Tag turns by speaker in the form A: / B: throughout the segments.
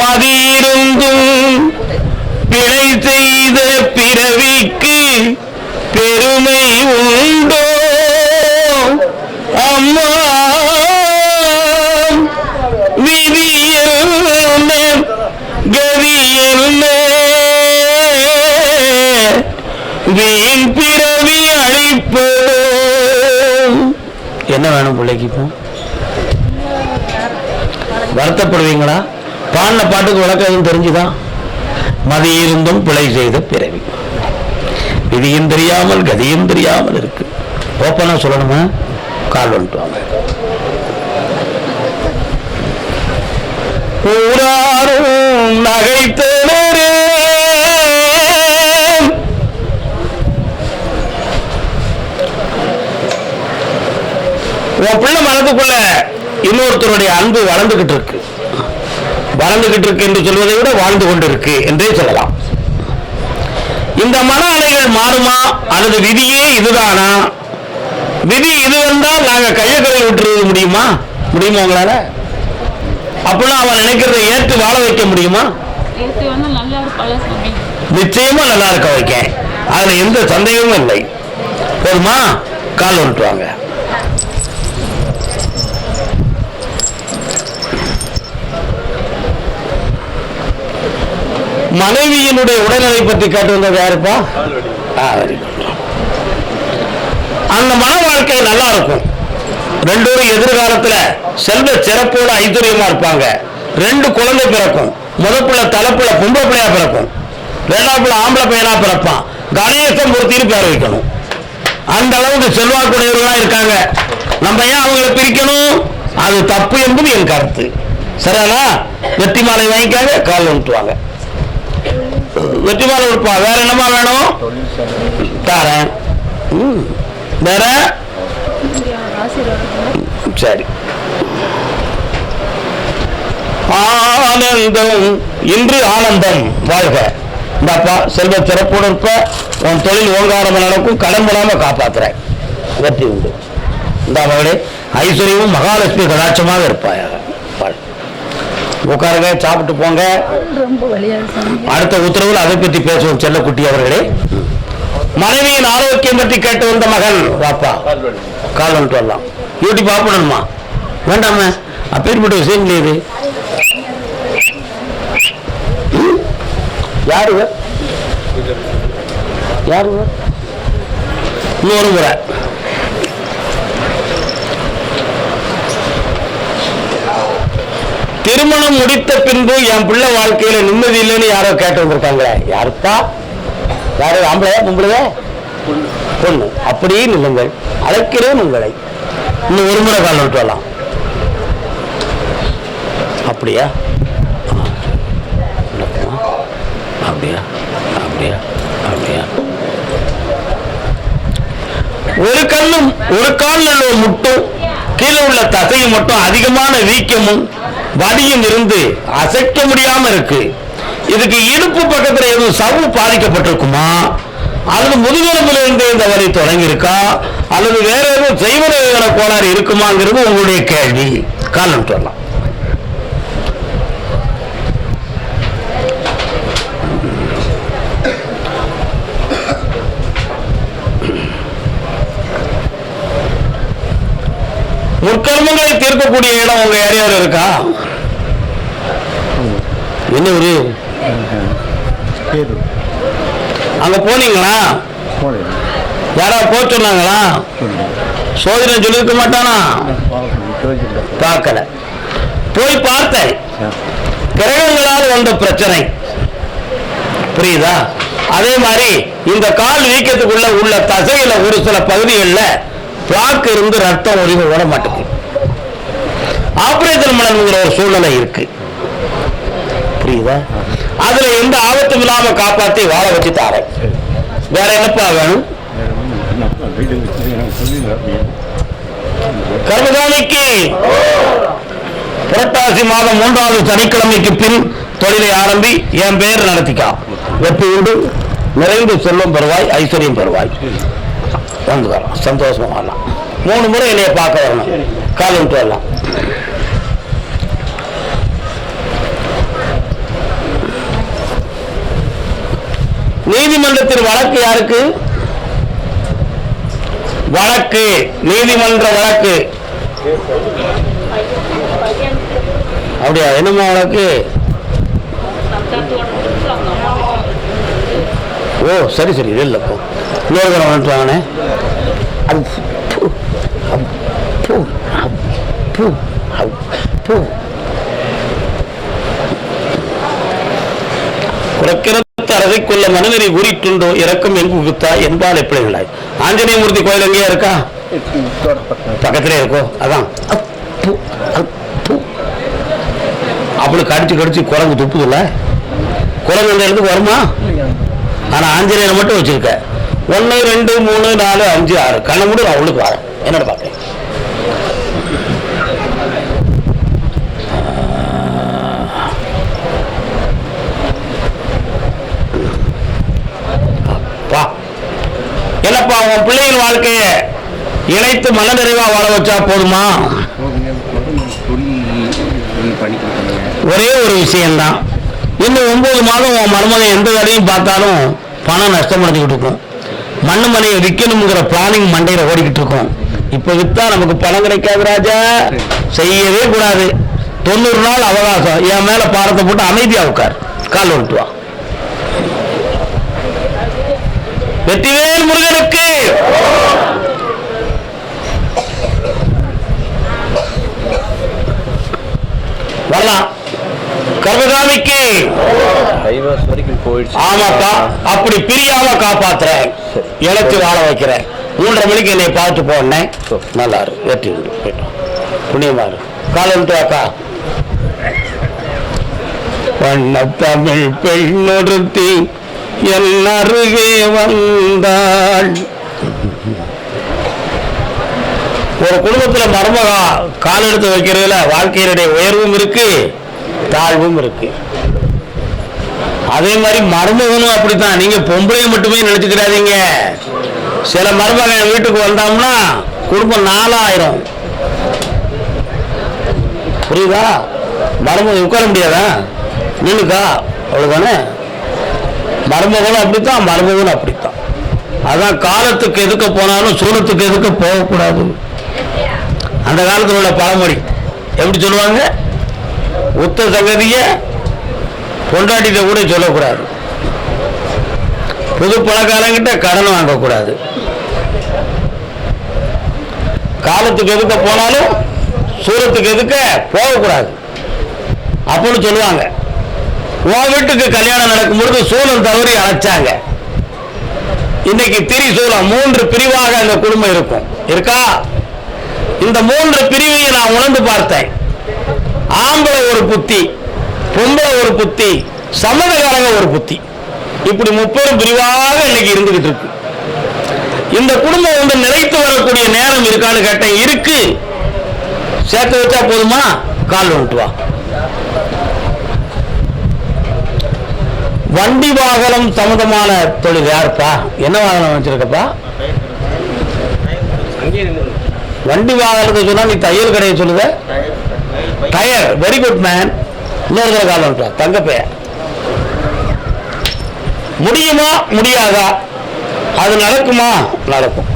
A: மதியிருந்தும் பிழை செய்த பிறவிக்கு பெருமை உண்டோ? அம்மா விதி என்ன? கதி என்ன? வீண் பிறவி அழிப்போ என்ன வேணும் பிள்ளைக்கு இப்போ? வருத்தப்படுவீங்களா? பாடின பாட்டுக்கு விளக்கம் எதுவும் தெரிஞ்சுதான் மதி இருந்தும் பிழை செய்த பிறவி. விதியும் தெரியாமல் கதியும் தெரியாமல் இருக்கு. ஓப்பனா சொல்லணுமா? கால் வந்துட்டு ஊராரும் நகைத்தனரே. உன் பிள்ளை மனதுக்குள்ள இன்னொருத்தருடைய அன்பு வளர்ந்துகிட்டு இருக்கு. வளர்ந்துகிட்டு இருக்கு என்று சொல்வதை விட வாழ்ந்து கொண்டிருக்கு என்றே சொல்லலாம். இந்த மன அலைகள் மாறுமா அல்லது விதியே இதுதானா? விதி இது வந்தால் நாங்க கையை கழுவி விட்டுறது முடியுமா? முடியுமா உங்களால? அப்படின்னா அவன் நினைக்கிறதை ஏற்று வாழ வைக்க முடியுமா? நிச்சயமா நல்லா இருக்க வைக்க அதுல எந்த சந்தேகமும் இல்லை. போதுமா? கால் வந்துட்டு வாங்க. மனைவியினுடைய உடல்நிலை பற்றி கேட்டு வந்தது யாருப்பா? அந்த மன வாழ்க்கை நல்லா இருக்கும். ரெண்டு எதிர்காலத்துல செல்வ சிறப்போட ஐதுரியமா இருப்பாங்க. ரெண்டு குழந்தை பிறக்கும். முதப்புல தலைப்புல பொம்பளை பிள்ளையா பிறக்கும். ரெண்டாப்புல பிள்ளை ஆம்பளை பையனா பிறப்பான். கணேசன் மூர்த்தின்னு பேர் வைக்கணும்? அந்த அளவுக்கு செல்வாக்குடையவர்களா இருக்காங்க. நம்ம ஏன் அவங்களை பிரிக்கணும்? அது தப்பு என்பது என் கருத்து. சரியானா வெற்றி மாலை வாங்கிக்காங்க கால் வந்துட்டுவாங்க வெற்றி மாலை கொடுப்பா. வேற என்னமா வேணும்? தரேன். ம். வேற? சரி. ஆனந்தம். இன்று ஆனந்தம். வாழ்க. இந்தாப்பா செல்வ சிறப்போடு இருப்ப. உன் தொழில் ஓங்காரம் நடக்கும். கடன் போடாம காப்பாத்துறேன் வெற்றி உண்டு. இந்த மகளே ஐஸ்வர்யமும் மகாலட்சுமி கடாட்சமாக இருப்பாயாக. உட்காருங்க சாப்பிட்டு போங்க. அடுத்த உத்தரவில் அதை பற்றி பேசுவோம் செல்லக்குட்டி அவர்களே. மனைவியின் ஆரோக்கியம் பற்றி கேட்டு வந்த மகன் வாப்பா கால் வந்துட்டு வரலாம். யூடியூப் பார்ப்பணுமா வேண்டாம. அப்பேற்பட்ட விஷயம் இல்லையே இது. ம்? யாரு இவர்? யாரு இவர்? இன்னொரு முறை. திருமணம் முடித்த பின்பு என் பிள்ளை வாழ்க்கையில நிம்மதி இல்லைன்னு யாரோ கேட்டு வந்திருக்காங்களே. யாருப்பா? யாரோ? ஆம்பளையா? பொம்பளையா? பொண்ணு. அப்படியே நில்லுங்கள். அழைக்கிறேன் உங்களை. இன்னும் ஒரு முறை கால் விட்டு வரலாம். அப்படியா? அப்படியா? அப்படியா? அப்படியா? ஒரு கண்ணும் ஒரு கால் நல்ல முட்டும் கீழே உள்ள தசையும் மட்டும் அதிகமான வீக்கமும் வலியும் இருந்து அசைக்க முடியாம இருக்கு இதுக்கு இடுப்பு பக்கத்துல எதுவும் சவு பாதிக்கப்பட்டிருக்குமா? அல்லது முதுகெலும்புல இருந்து இந்த வலி தொடங்கி இருக்கா அல்லது வேற எதுவும் செய்வன கோளாறு இருக்குமாங்கிறது உங்களுடைய கேள்வி. காலம் சொல்லலாம். முற்கர்மங்களை தீர்க்கக்கூடிய இடம் உங்க ஏரியாவில் இருக்கா? என்ன ஒரு
B: அங்கே
A: அங்க போனீங்களா?
B: போனேன்
A: யாரா போக சொன்னாங்களா? சோதனை சொல்லியிருக்க மாட்டானா? பார்க்கல. போய் பார்த்தேன். கிரகங்களால் வந்த பிரச்சனை. புரியுதா? அதே மாதிரி இந்த கால் வீக்கத்துக்குள்ள உள்ள தசையில ஒரு சில பகுதிகளில் பிளாக் இருந்து ரத்தம் ஒளிவு ஓட மாட்டேங்குது. ஆபரேஷன் பண்ணணுங்கிற ஒரு சூழ்நிலை இருக்குது புரியுதா? அதுல எந்த ஆபத்தும் இல்லாம காப்பாத்தி வாழ வச்சு தாரேன். வேற என்னப்பா வேணும்?
B: வீடு
A: புரட்டாசி மாதம் மூன்றாவது சனிக்கிழமைக்கு பின் தொழிலை ஆரம்பி என் பெயர் நடத்திக்கா. வெற்றி உண்டு. நிறைந்து செல்வம் பெறுவாய் ஐஸ்வர்யம் பெறுவாய். வந்து வரலாம். சந்தோஷமா வரலாம். மூணு முறை என்னைய பார்க்க வரணும். காலம் வரலாம். நீதிமன்றத்தில் வழக்கு யாருக்கு? வழக்கு நீதிமன்ற வழக்கு. அப்படியா? என்னமா வழக்கு? ஓ சரி சரி இது இல்லை இன்னொரு தடவை வந்துட்டு அது பூ, மனநெறி பூ, இறக்கம் எங்கு உகுத்தா என்பால் எப்படிங்களாய்? ஆஞ்சநேயமூர்த்தி கோயில் எங்கேயா இருக்கா? பக்கத்திலே இருக்கோ? அதான். அப்பு, அப்படி கடிச்சு கடிச்சு குரங்கு துப்புதுல்ல? குரங்கு அந்த இடத்துக்கு வருமா? ஆனா ஆஞ்சநேயரை மட்டும் வச்சிருக்க. ஒன்று ரெண்டு மூணு நாலு அஞ்சு ஆறு. கண்ணை மூடு நான் உள்ளுக்கு வரேன். என்னோட பார்க்கேன் அப்பா என்னப்பா உன் பிள்ளைகள் வாழ்க்கைய இணைத்து மனநிறைவா வாழ வச்சா போதுமா? ஒரே ஒரு விஷயம்தான். இன்னும் ஒன்பது மாதம் உன் மருமகன் எந்த வேலையும் பார்த்தாலும் பணம் நஷ்டமடைஞ்சுக்கிட்டு இருக்கும். மண்ணு மனையை விற்கணுங்கிற பிளானிங் மண்டையில ஓடிக்கிட்டு இருக்கும். இப்ப வித்தா நமக்கு பணம் கிடைக்காது ராஜா. செய்யவே கூடாது. தொண்ணூறு நாள் அவகாசம். என் மேல பாரத்தை போட்டு அமைதியா உட்கார். கால் விட்டு வா வெற்றிவேல் முருகனுக்கு. வரலாம். கர்மசாமிக்கு ஆமாப்பா அப்படி பிரியாம காப்பாத்துறேன். இழைச்சி வாழ வைக்கிறேன். மூன்றரை மணிக்கு என்னை பார்த்து போனேன் நல்லா இருக்கு வெற்றி போயிட்டோம் புண்ணியமா இருக்கு காலை விட்டு வண்ண தமிழ் பெண்ணொருத்தி. என் அருகே வந்தாள். ஒரு குடும்பத்தில் மருமகா கால் எடுத்து வைக்கிறதுல வாழ்க்கையினுடைய உயர்வும் இருக்கு தாழ்வும் இருக்கு. அதே மாதிரி மருமகனும் அப்படித்தான். நீங்க பொம்பளைய மட்டுமே நினைச்சுக்கிறாதீங்க சில மருமகன் வீட்டுக்கு வந்தோம்னா குடும்பம் நாலாயிரம். புரியுதா? மருமகன் உட்கார முடியாதா? நின்னுக்கா அவ்வளவுதானே? மருமகளும் அப்படித்தான் மருமகளும் அப்படித்தான். அதான் காலத்துக்கு எதுக்க போனாலும் சூழத்துக்கு எதுக்க போகக்கூடாது. அந்த காலத்தில் உள்ள பழமொழி. எப்படி சொல்லுவாங்க? உத்த சங்கதிய கொண்டாட்டிட்ட கூட சொல்லக்கூடாது. புது பணக்காரங்கிட்ட கடன் வாங்கக்கூடாது. காலத்துக்கு எதுக்க போனாலும் சூரத்துக்கு எதுக்க போகக்கூடாது. அப்படின்னு சொல்லுவாங்க. உன் வீட்டுக்கு கல்யாணம் நடக்கும் பொழுது சூழல் தவறி அழைச்சாங்க இன்னைக்கு திரி சூலம் மூன்று பிரிவாக அந்த குடும்பம் இருக்கும். இருக்கா? இந்த மூன்று பிரிவையும் நான் உணர்ந்து பார்த்தேன். ஆம்பளை ஒரு புத்தி பொம்பளை ஒரு புத்தி சம்மதக்காரங்க ஒரு புத்தி. இப்படி முப்பெரும் பிரிவாக இன்னைக்கு இருந்துகிட்டு இருக்கு. இந்த குடும்பம் வந்து நிலைத்து வரக்கூடிய நேரம் இருக்கான்னு கேட்டேன். இருக்கு. சேர்த்து வச்சா போதுமா? கால் வந்துட்டு வண்டி வாகனம் சம்பந்தமான தொழில் யாருப்பா? என்ன வாகனம் வச்சிருக்கப்பா? வண்டி வாகனத்தை சொன்னா நீ தையல் கடையை சொல்லுத? டயர் வெரி குட் மேன் இன்னொரு காலம் கால் தங்கப்பைய முடியுமா? முடியாதா? அது நடக்குமா? நடக்கும்.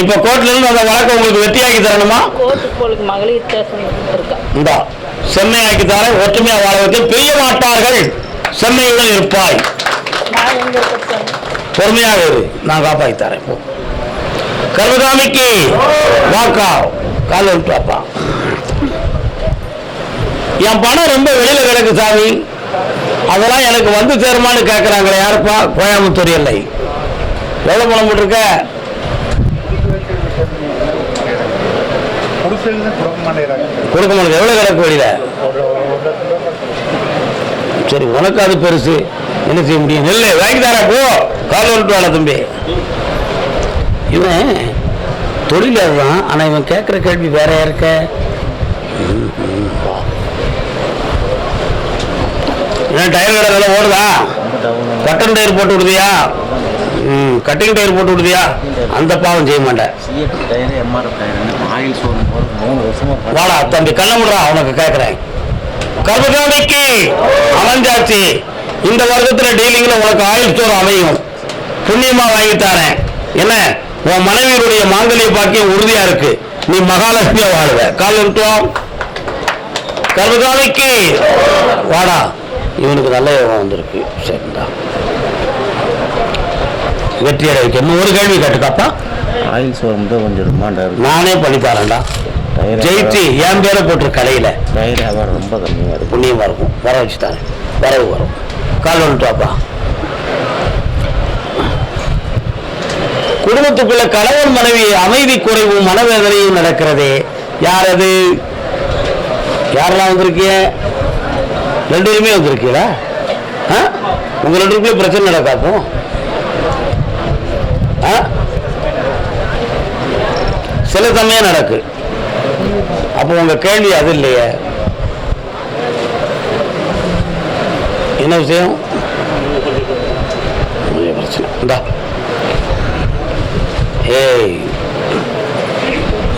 A: இப்ப கோர்ட்ல இருந்து அந்த வழக்கை உங்களுக்கு வெற்றியாக்கி தரணுமா?
C: கோர்ட்டுக்கு மகளிர்
A: இந்தா செம்மையாக்கி தரேன் ஒற்றுமையா வாழ வைக்க பிரிய மாட்டார்கள் செம்மையுடன் இருப்பாய். பொறுமையாக இரு நான் காப்பாற்றி தரேன் போ. கருவசாமிக்கு வாக்கா? கால விட்டு வாப்பா. என் பணம் ரொம்ப வெளியில கிடக்கு சாமி. அதெல்லாம் எனக்கு வந்து சேருமான்னு கேட்கறாங்களே யாருப்பா? கோயம்புத்தூர் எல்லை. எவ்வளவு பணம் போட்டிருக்க?
B: கொடுக்க
A: மாட்டேங்க எவ்வளவு கிடக்கு வெளியில சரி உனக்கு அது பெருசு. என்ன செய்ய முடியும்? நெல்லு வாங்கி தர போ. கால் விட்டு வாழ தம்பி. இவன் தொழில் அதுதான் ஆனா இவன் கேட்குற கேள்வி வேற இருக்க? டயர் கடை வேலை ஓடுதா? கட்டன் டயர் போட்டு விடுதியா? ம் கட்டிங் டயர் போட்டு விடுதியா? அந்த பாவம் செய்ய மாட்டேன்.
D: ஆயில் மூணு வருஷமா
A: வாடா தம்பி கண்ண முடுறா உனக்கு கேட்குறேன் கர்மசாமிக்கு அமைஞ்சாச்சு இந்த வருஷத்துல டீலிங்ல உனக்கு ஆயுள் ஸ்டோர் அமையும். புண்ணியமா வாங்கி தரேன். என்ன? உன் மனைவியுடைய மாங்கல்ய பாக்கியம் உறுதியா இருக்கு. நீ மகாலட்சுமியா வாழுவ. கால் விட்டுவோம் கர்மசாமிக்கு வாடா இவனுக்கு நல்ல யோகம் வந்திருக்கு. சரிடா. வெற்றி அடை இன்னும் ஒரு கேள்வி கேட்டுக்காப்பா
D: ஆயில் சோரம் தான் கொஞ்சம்
A: நானே பண்ணி தரேன்டா
D: டயர்
A: ஜெயிச்சு என் பேரை போட்டு கடையில.
D: டயர் வியாபாரம் ரொம்ப கம்மியாக இருக்கு.
A: புண்ணியமா இருக்கும். வர வச்சு தரேன். வரவு வரும். கால் வந்துட்டாப்பா குடும்பத்துக்குள்ள கணவன் மனைவி அமைதி குறைவும் மனவேதனையும் நடக்கிறதே. யார் அது யாரெல்லாம் வந்திருக்கீங்க ரெண்டு பேருமே வந்திருக்கீங்களா? ஆ? உங்க ரெண்டு பேருக்குள்ள பிரச்சனை நடக்காப்போ ஆ? சில சமயம் நடக்கு. அப்போ உங்க கேள்வி அது இல்லையே. என்ன விஷயம்? பிரச்சனை. இந்தா. ஏய்.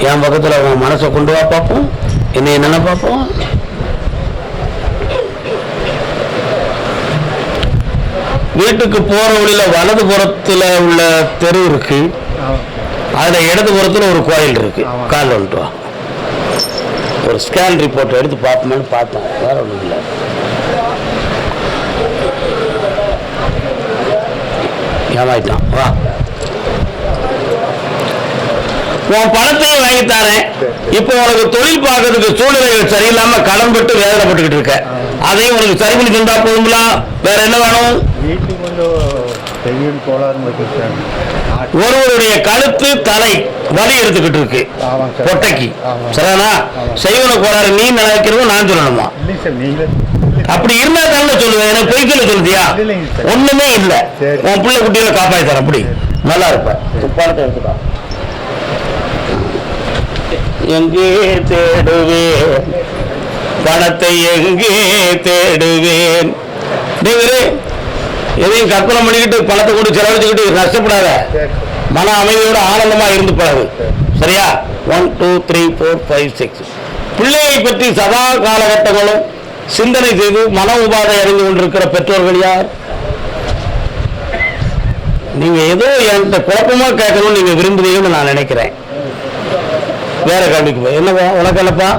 A: என் பக்கத்துல உன் மனசை கொண்டு வா பார்ப்போம். என்ன என்னென்ன பார்ப்போம். வீட்டுக்கு போகிற வழியில் வலது புறத்துல உள்ள தெரு இருக்குது அதுல இடது புறத்துல ஒரு கோயில் இருக்கு. கால் வந்துட்டு ஒரு ஸ்கேன் ரிப்போர்ட் எடுத்து பார்ப்போமேன்னு பார்த்தேன். வேற ஒன்றும் இல்லை. ஏமாயிட்டான் வா. உன் பணத்தையும் வாங்கி தரேன். இப்போ உனக்கு தொழில் பார்க்கறதுக்கு சூழ்நிலைகள் சரியில்லாம கடன் பட்டு வேதனைப்பட்டுக்கிட்டு இருக்க. அதையும் உனக்கு சரி பண்ணி தந்தா போதுங்களா வேற என்ன வேணும்? ஒருவருடைய கழுத்து தலை வலி எடுத்துக்கிட்டு இருக்கு. பொட்டைக்கு. சரியானா. செய்வன கோளாறு நீ நினைக்கிறதும் நான் சொல்லணுமா? அப்படி இருந்தா தானே சொல்லுவேன். எனக்கு பொய்க்கல சொல்லுதியா. ஒண்ணுமே இல்ல. உன் பிள்ளை குட்டியில காப்பாத்தி தரேன் அப்படி. நல்லா இருப்ப. எங்கே தேடுவேன்? பணத்தை எங்கே தேடுவேன்? எதையும் கற்பனை பண்ணிக்கிட்டு பணத்தை கொண்டு செலவழிச்சுக்கிட்டு நஷ்டப்படாத. மன அமைதியோட ஆனந்தமா இருந்து பழகு. சரியா? One two three four five six பிள்ளையை பற்றி சதா காலகட்டங்களும் சிந்தனை செய்து மன உபாதை அறிந்து கொண்டிருக்கிற பெற்றோர்கள் யார்? நீங்க ஏதோ என்கிட்ட குழப்பமா கேட்கணும்னு நீங்க விரும்புறீங்கன்னு நான் நினைக்கிறேன். வேற கேள்விக்கு போய். என்னப்பா உனக்கு என்னப்பா?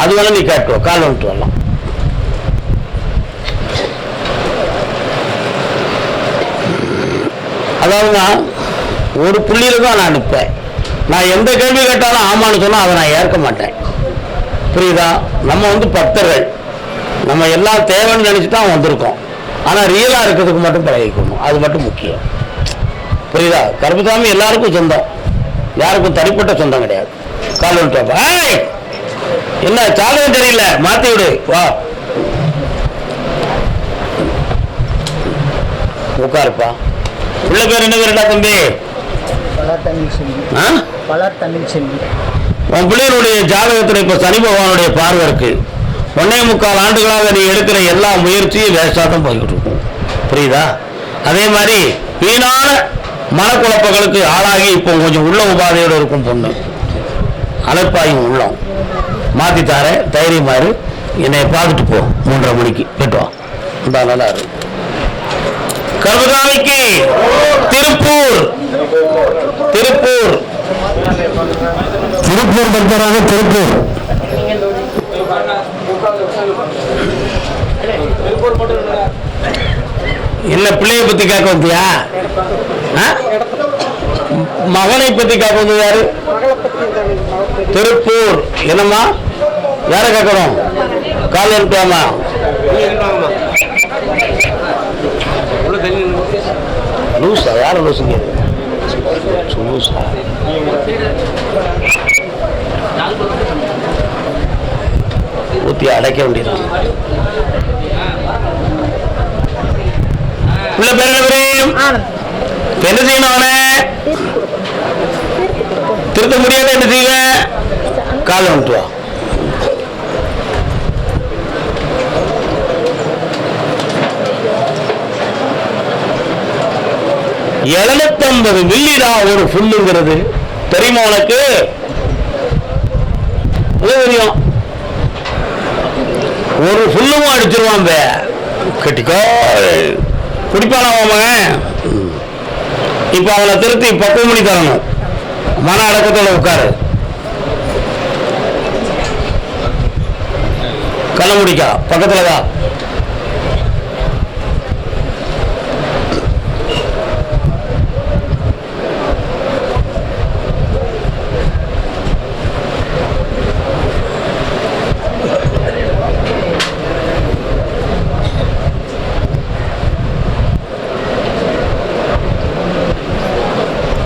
A: அது வேணா நீ கேட்கும் கால் வந்துட்டு வரலாம். அதாவது ஒரு புள்ளியில தான் நான் நிற்பேன். நான் எந்த கேள்வி கேட்டாலும் ஆமான்னு சொன்னால் அதை நான் ஏற்க மாட்டேன். புரியுதா? நம்ம வந்து பக்தர்கள். நம்ம எல்லாம் தேவைன்னு நினச்சிட்டு தான் வந்திருக்கோம். ஆனால் ரியலாக இருக்கிறதுக்கு மட்டும் பழகிக்கணும். அது மட்டும் முக்கியம். புரியுதா? கருப்புசாமி எல்லாருக்கும் சொந்தம். யாருக்கும் தனிப்பட்ட சொந்தம் கிடையாது. கால் வந்துட்டு என்ன சாதகம் தெரியல. மாத்தி விடு. வா. உட்காருப்பா. உள்ள பேர் என்ன பேருடா தம்பி? உன் பிள்ளைகளுடைய ஜாதகத்துல இப்ப சனி பகவானுடைய பார்வை இருக்கு. ஒன்னே முக்கால் ஆண்டுகளாக நீ எடுக்கிற எல்லா முயற்சியும் வேஸ்டா தான் போய்கிட்டு இருக்கும். புரியுதா? அதே மாதிரி வீணான மனக்குழப்பங்களுக்கு ஆளாகி இப்போ கொஞ்சம் உள்ள உபாதையோட இருக்கும் பொண்ணு. அலைப்பாயும் உள்ளம். மாத்தி தாரேன் தைரியமாரு என்னை பார்த்துட்டு போ மூன்றரை மணிக்கு. வா. இந்த நல்லா இருக்கு கர்மசாமிக்கு திருப்பூர். திருப்பூர். திருப்பூர் பக்தரான திருப்பூர். என்ன பிள்ளைய பத்தி கேட்க வந்தியா? மகனை பத்தி கேட்க வந்தது யாரு? திருப்பூர். என்னம்மா? யார கேட்கணும்? கால் அனுப்பாமா லூசா யார் லூசுங்க லூசா ஊத்தி அடைக்க வேண்டியது உள்ள பேர் என்ன பேரு? என்ன செய்யணும் அவனை திருத்த முடியாத என்ன செய்வ காலை வந்துட்டு வா எழுநூத்தம்பது தான் ஒரு புல்லுங்கிறது. தெரியுமா உனக்கு? தெரியும். ஒரு புல்லும் அடிச்சிருவான் பே. கட்டிக்கோ குடிப்பானா உன் மகன்? இப்ப அவனை திருத்தி பத்து மணி தரணும். மன அடக்கத்தோட உட்காரு. கண்ண முடிக்கா. பக்கத்தில் தான்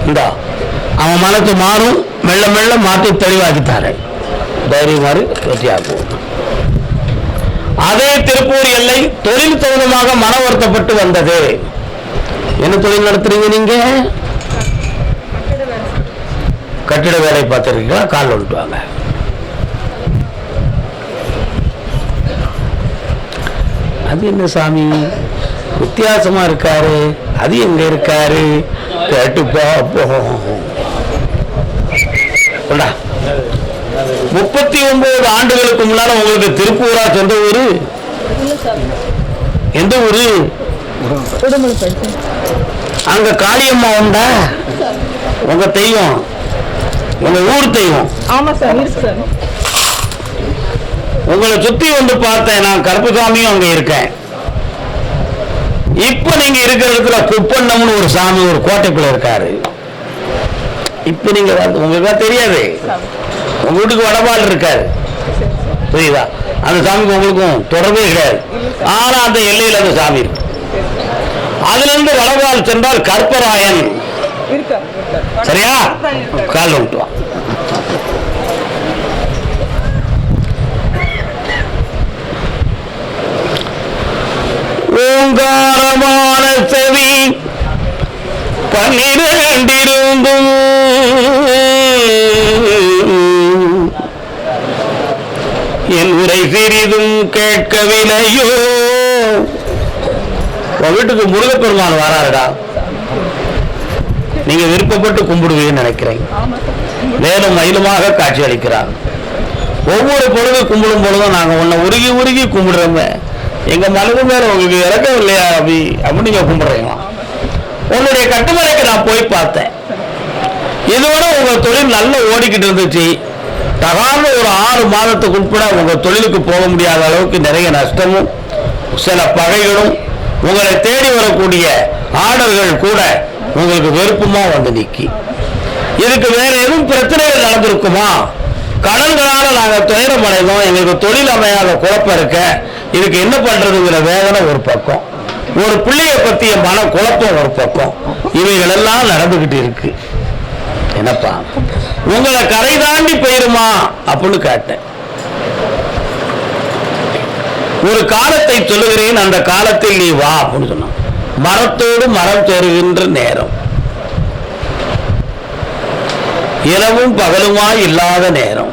A: இந்தா அவன் மனசு மாறும் மெல்ல மெல்ல மாற்றி தெளிவாக்கித்தாரு தைரியமாறு வெற்றியாகும். அதே திருப்பூர் எல்லை தொழில் சம்பந்தமாக மன வருத்தப்பட்டு வந்தது. என்ன தொழில் நடத்துறீங்க நீங்க? கட்டிட வேலை பார்த்துருக்கீங்களா? கால் விட்டுவாங்க அது என்ன சாமி? வித்தியாசமா இருக்காரு. அது எங்க இருக்காரு? கேட்டு பார்ப்போம். கொண்டா. முப்பத்தி ஒன்பது ஆண்டுகளுக்கு முன்னால உங்களுக்கு திருப்பூரா சொந்த ஊரு? எந்த ஊரு? அங்க காளியம்மா உண்டா உங்க தெய்வம். உங்க ஊர் தெய்வம். உங்களை சுத்தி வந்து பார்த்தேன் நான் கருப்புசாமியும் அங்க இருக்கேன். இப்ப நீங்க இருக்கிற இடத்துல குப்பண்ணம்னு ஒரு சாமி ஒரு கோட்டைக்குள்ள இருக்காரு. இப்ப நீங்க வந்து- உங்களுக்கு தான் தெரியாது. உங்க வீட்டுக்கு வடபால் இருக்காரு புரியுதா? அந்த சாமிக்கு உங்களுக்கும் தொடர்பே கிடையாது. ஆனா அந்த எல்லையில் அந்த சாமி இருக்கு. அதுல இருந்து வடபால் சென்றால் கற்பராயன். சரியா? கால் விட்டு வா. ஓங்காரமான செவி பன்னிரண்டிருந்தும் என் உரை சிறிதும் கேட்கவில்லையோ? வீட்டுக்கு முருகப்பெருமான் வராருடா. நீங்க விருப்பப்பட்டு கும்பிடுவீங்கன்னு நினைக்கிறேன். மேலும் மயிலுமாக காட்சி அளிக்கிறார். ஒவ்வொரு பொழுது கும்பிடும் பொழுதும் நாங்க உன்னை உருகி உருகி கும்பிடுறோமே. எங்க மனது மேல உங்களுக்கு இறக்கம் இல்லையா அப்படி அப்படின்னு நீங்க கும்பிடுறீங்களா? உன்னுடைய கட்டுமலைக்கு நான் போய் பார்த்தேன். இதுவரை உங்கள் தொழில் நல்லா ஓடிக்கிட்டு இருந்துச்சு. தகாத ஒரு ஆறு மாதத்துக்கு உட்பட உங்கள் தொழிலுக்கு போக முடியாத அளவுக்கு நிறைய நஷ்டமும் சில பகைகளும் உங்களை தேடி வரக்கூடிய ஆர்டர்கள் கூட உங்களுக்கு வெறுப்புமா வந்து நிற்கி இதுக்கு வேற எதுவும் பிரச்சனைகள் நடந்திருக்குமா? கடன்களால் நாங்கள் துயரம் அடைந்தோம் எங்களுக்கு தொழில் அமையாத குழப்பம் இருக்க இதுக்கு என்ன பண்றதுங்கிற வேதனை ஒரு பக்கம். ஒரு பிள்ளைய பற்றிய மன குழப்பம் ஒரு பக்கம். இவைகள் எல்லாம் நடந்துகிட்டு இருக்கு. என்னப்பா? உங்களை கரை தாண்டி போயிருமா? அப்படின்னு கேட்டேன். ஒரு காலத்தை சொல்லுகிறேன் அந்த காலத்தில் நீ வா அப்படின்னு சொன்னான். மரத்தோடு மரம் தருகின்ற நேரம். இரவும் பகலுமாய் இல்லாத நேரம்.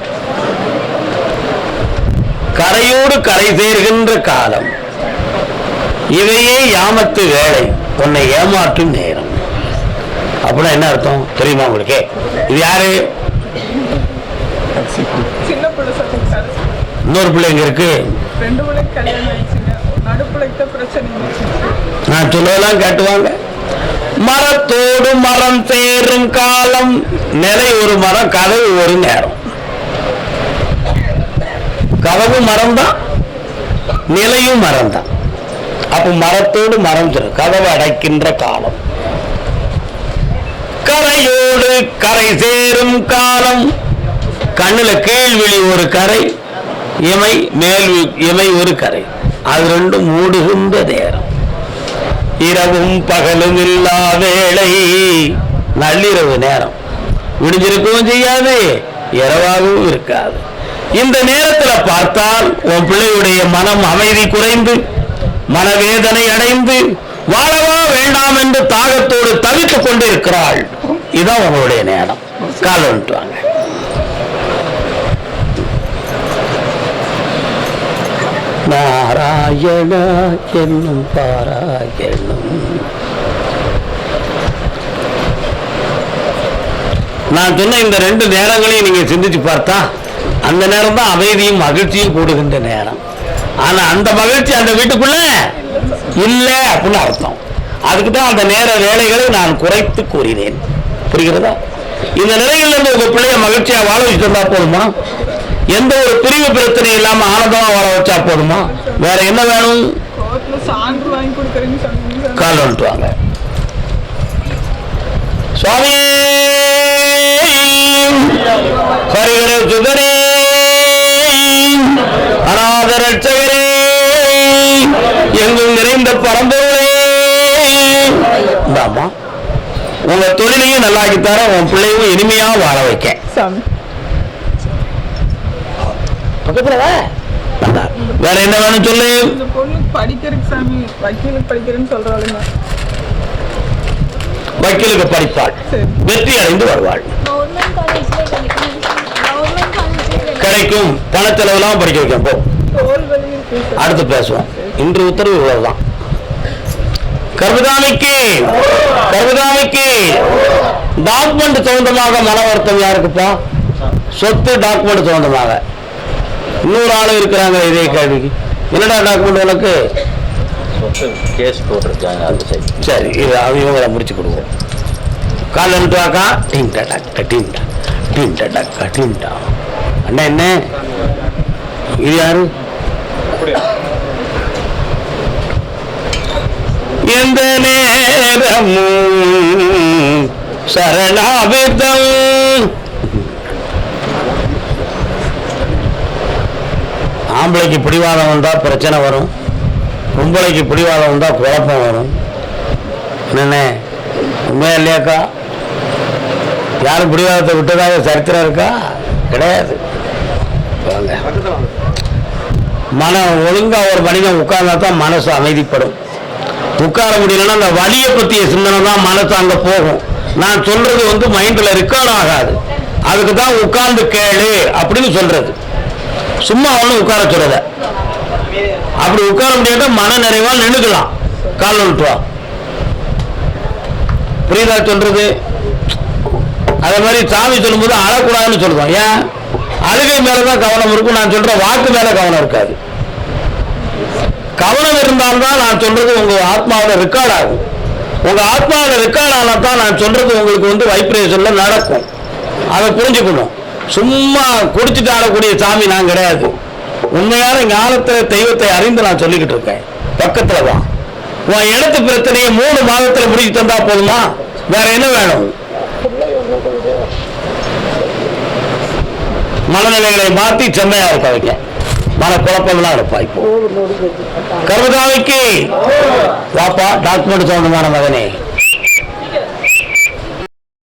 A: கரையோடு கரை சேர்கின்ற காலம். இவையே யாமத்து வேலை உன்னை ஏமாற்றும் நேரம். அப்படின்னா என்ன அர்த்தம்? தெரியுமா உங்களுக்கு? இது யாரு? இன்னொரு பிள்ளை இங்க இருக்கு? நான் சொல்லலாம் காட்டுவாங்க மரத்தோடு மரம் சேரும் காலம். நிலை ஒரு மரம் கதவு ஒரு நேரம். கதவு மரம் தான் நிலையும் மரம் தான் அப்ப மரத்தோடு மரம் கதவு அடைக்கின்ற காலம். கரையோடு கரை சேரும் காலம். கண்ணுல கீழ்விழி ஒரு கரை இமை மேல் இமை ஒரு கரை. அது ரெண்டும் மூடுகின்ற நேரம். இரவும் பகலும் இல்லா வேளை. நள்ளிரவு நேரம். விடிஞ்சிருக்கவும் செய்யாது இரவாகவும் இருக்காது. இந்த நேரத்துல பார்த்தால் உன் பிள்ளையுடைய மனம் அமைதி குறைந்து மனவேதனை அடைந்து வாழவா வேண்டாம் என்று தாகத்தோடு தவித்துக் கொண்டு இருக்கிறாள் இதான் உங்களுடைய நேரம். கால் வந்துட்டு வாங்க நாராயண என்னும் பாராயணம். நான் சொன்ன இந்த ரெண்டு நேரங்களையும் நீங்க சிந்திச்சு பார்த்தா அந்த நேரம் தான் அமைதியும் மகிழ்ச்சியும் கூடுகின்ற நேரம். ஆனா அந்த மகிழ்ச்சி அந்த வீட்டுக்குள்ள இல்லை அப்படின்னு அர்த்தம். அதுக்கு தான் அந்த நேர வேலைகளை நான் குறைத்து கூறினேன். புரிகிறதா? இந்த நிலையில் இருந்து உங்க பிள்ளைய மகிழ்ச்சியா வாழ வச்சுட்டு இருந்தா போதுமா? எந்த ஒரு பிரிவு பிரச்சனை இல்லாம ஆனந்தமா வாழ வச்சா போதுமா? வேற என்ன வேணும்? கால் வந்துட்டு சுவாமி! ஹரிகர சுதரே அநாத ரட்சகரே! எங்கும் நிறைந்த பரம்பொருளே. உங்க தொழிலையும் நல்லாக்கி தர உன் பிள்ளையும் இனிமையா வாழ வைக்க. நல்லா. வேற என்ன வேணும் சொல்லு?
E: படிக்கிறதுக்கு சாமி வக்கீலுக்கு படிக்கிறேன்னு சொல்றாளுங்க.
A: வக்கீலுக்கு படிப்பாள்.
E: சரி.
A: வெற்றி அடைந்து வருவாள்.
F: கிடைக்கும் கிடைக்கும்
A: கிடைக்கும். பணச்செலவுலாம் படிக்க வைக்கும் அடுத்து பேசுவோம். இன்று உத்தரவு இவ்வளவுதான் கர்மதாமிக்கு கர்மதாமிக்கு டாக்குமெண்ட் சம்பந்தமாக மன வருத்தம் யாருக்குப்பா? சொத்து டாக்குமெண்ட் சம்பந்தமாக இன்னொரு ஆளு இருக்கிறாங்க இதே கேள்விக்கு. என்னடா டாக்குமெண்ட் உனக்கு?
D: சொத்து கேஸ் போட்டிருக்காங்க அந்த சைடு
A: சரி இது இவங்களை முடிச்சு கொடுவோம். கால் எழுத்து வாக்கா. டின்டா டாக்டா டின்டா டின்டா டாக்கா டின்டா அண்ணா என்ன? இது யாரு? எந்த நேரமும் சரணாபிதம் ஆம்பளைக்கு பிடிவாதம் வந்தா பிரச்சனை வரும். பொம்பளைக்கு பிடிவாதம் வந்தா குழப்பம் வரும். என்ன உண்மையா இல்லையாக்கா? யாரும் பிடிவாதத்தை விட்டதாக சரித்திரம் இருக்கா? கிடையாது வாங்க. மனம் ஒழுங்காக ஒரு மனிதன் உட்கார்ந்தா தான் மனசு அமைதிப்படும். உட்கார முடியலன்னா அந்த வலியை பற்றிய சிந்தனை தான் மனசு அங்கே போகும். நான் சொல்றது வந்து மைண்டில் ரெக்கார்ட் ஆகாது. அதுக்கு தான் உட்கார்ந்து கேளு அப்படின்னு சொல்றது. சும்மா ஒன்றும் உட்கார சொல்லல. அப்படி உட்கார முடியாத மன நிறைவால் நின்றுக்கலாம் கால் விட்டுவா புரியுதா சொல்றது? அதே மாதிரி சாமி சொல்லும்போது அழக்கூடாதுன்னு சொல்லுவோம். ஏன்? அழுகை மேலதான் கவனம் இருக்கும். நான் சொல்ற வாக்கு மேல கவனம் இருக்காது. கவனம் இருந்தால்தான் நான் சொல்றது உங்க ஆத்மாவோட ரெக்கார்ட் ஆகும். உங்க ஆத்மாவோட ரெக்கார்ட் ஆனா தான் நான் சொல்றது உங்களுக்கு வந்து வைப்ரேஷன்ல நடக்கும். அதை புரிஞ்சுக்கணும். சும்மா குடிச்சிட்டு ஆடக்கூடிய சாமி நான் கிடையாது. உண்மையான ஞானத்துல தெய்வத்தை அறிந்து நான் சொல்லிக்கிட்டு இருக்கேன். பக்கத்துல தான். உன் இடத்து பிரச்சனையை மூணு மாதத்துல முடிச்சு தந்தா போதுமா? வேற என்ன வேணும்? மனநிலைகளை மாத்தி செம்மையா இருக்க வைக்க. மன குழப்பம்லாம் இருப்பா இப்போ. கருதாவைக்கு வாப்பா டாக்குமெண்ட் சம்பந்தமான மகனே?